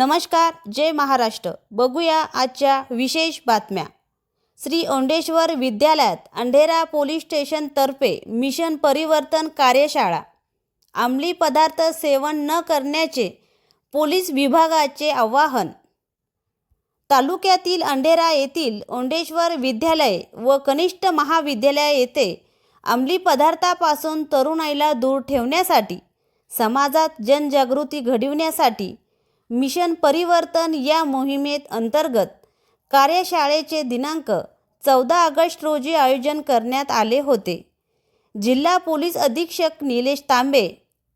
नमस्कार जय महाराष्ट्र. बघूया आजच्या विशेष बातम्या. श्री ओंडेश्वर विद्यालयात अंढेरा पोलीस स्टेशनतर्फे मिशन परिवर्तन कार्यशाळा. अंमली पदार्थ सेवन न करण्याचे पोलीस विभागाचे आवाहन. तालुक्यातील अंढेरा येथील ओंडेश्वर विद्यालय व कनिष्ठ महाविद्यालय येथे अंमली पदार्थापासून तरुणाईला दूर ठेवण्यासाठी समाजात जनजागृती घडविण्यासाठी मिशन परिवर्तन या मोहिमेत अंतर्गत कार्यशाळेचे दिनांक चौदा ऑगस्ट रोजी आयोजन करण्यात आले होते. जिल्हा पोलीस अधीक्षक निलेश तांबे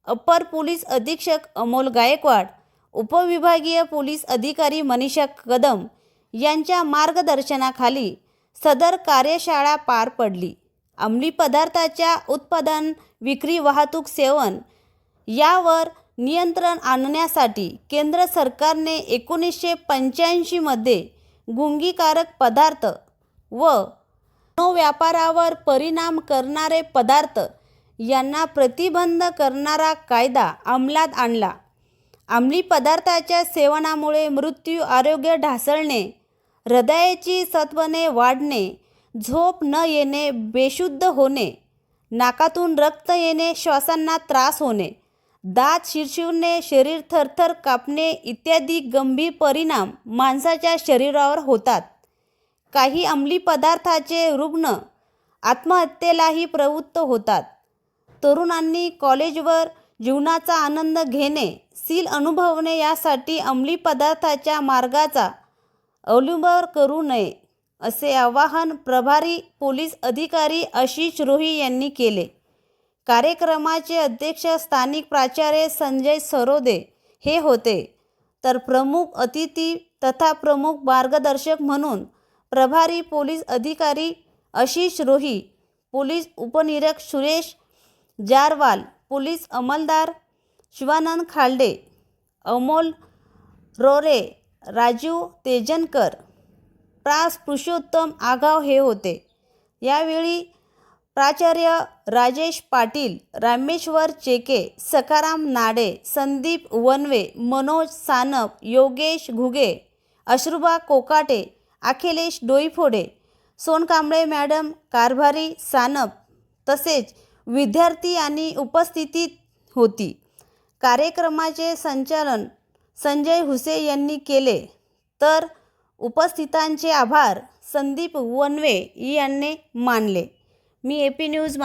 अप्पर पोलीस अधीक्षक अमोल गायकवाड उपविभागीय पोलीस अधिकारी मनीषा कदम यांच्या मार्गदर्शनाखाली सदर कार्यशाळा पार पडली. अंमली पदार्थाच्या उत्पादन विक्री वाहतूक सेवन यावर नियंत्रण आणण्यासाठी केंद्र सरकारने एकोणीसशे पंच्याऐंशीमध्ये गुंगीकारक पदार्थ व व्यापारावर परिणाम करणारे पदार्थ यांना प्रतिबंध करणारा कायदा अंमलात आणला. अंमली पदार्थाच्या सेवनामुळे मृत्यू आरोग्य ढासळणे हृदयाची सत्वने वाढणे झोप न येणे बेशुद्ध होणे नाकातून रक्त येणे श्वासांना त्रास होणे दात शिरशिवणे शरीर थरथर कापणे इत्यादी गंभीर परिणाम माणसाच्या शरीरावर होतात. काही अंमली पदार्थाचे रुग्ण आत्महत्येलाही प्रवृत्त होतात. तरुणांनी कॉलेजवर जीवनाचा आनंद घेणे सील अनुभवणे यासाठी अंमली पदार्थाच्या मार्गाचा अवलंब करू नये असे आवाहन प्रभारी पोलीस अधिकारी आशिष रोही यांनी केले. कार्यक्रमाचे अध्यक्ष स्थानिक प्राचार्य संजय सरोदे हे होते. तर प्रमुख अतिथी तथा प्रमुख मार्गदर्शक म्हणून प्रभारी पोलीस अधिकारी आशिष रोही पोलीस उपनिरीक्षक सुरेश जारवाल पोलीस अंमलदार शिवानंद खालडे अमोल रोरे राजीव तेजनकर प्रास पुरुषोत्तम आगाव हे होते. यावेळी प्राचार्य राजेश पाटील रामेश्वर चेके सकाराम नाडे संदीप वनवे मनोज सानप योगेश घुगे अश्रुबा कोकाटे अखिलेश डोईफोडे सोनकांबळे मॅडम कारभारी सानप तसेच विद्यार्थी आणि उपस्थितीत होती. कार्यक्रमाचे संचालन संजय हुसे यांनी केले. तर उपस्थितांचे आभार संदीप वनवे यांनी मानले. मी ए पी न्यूज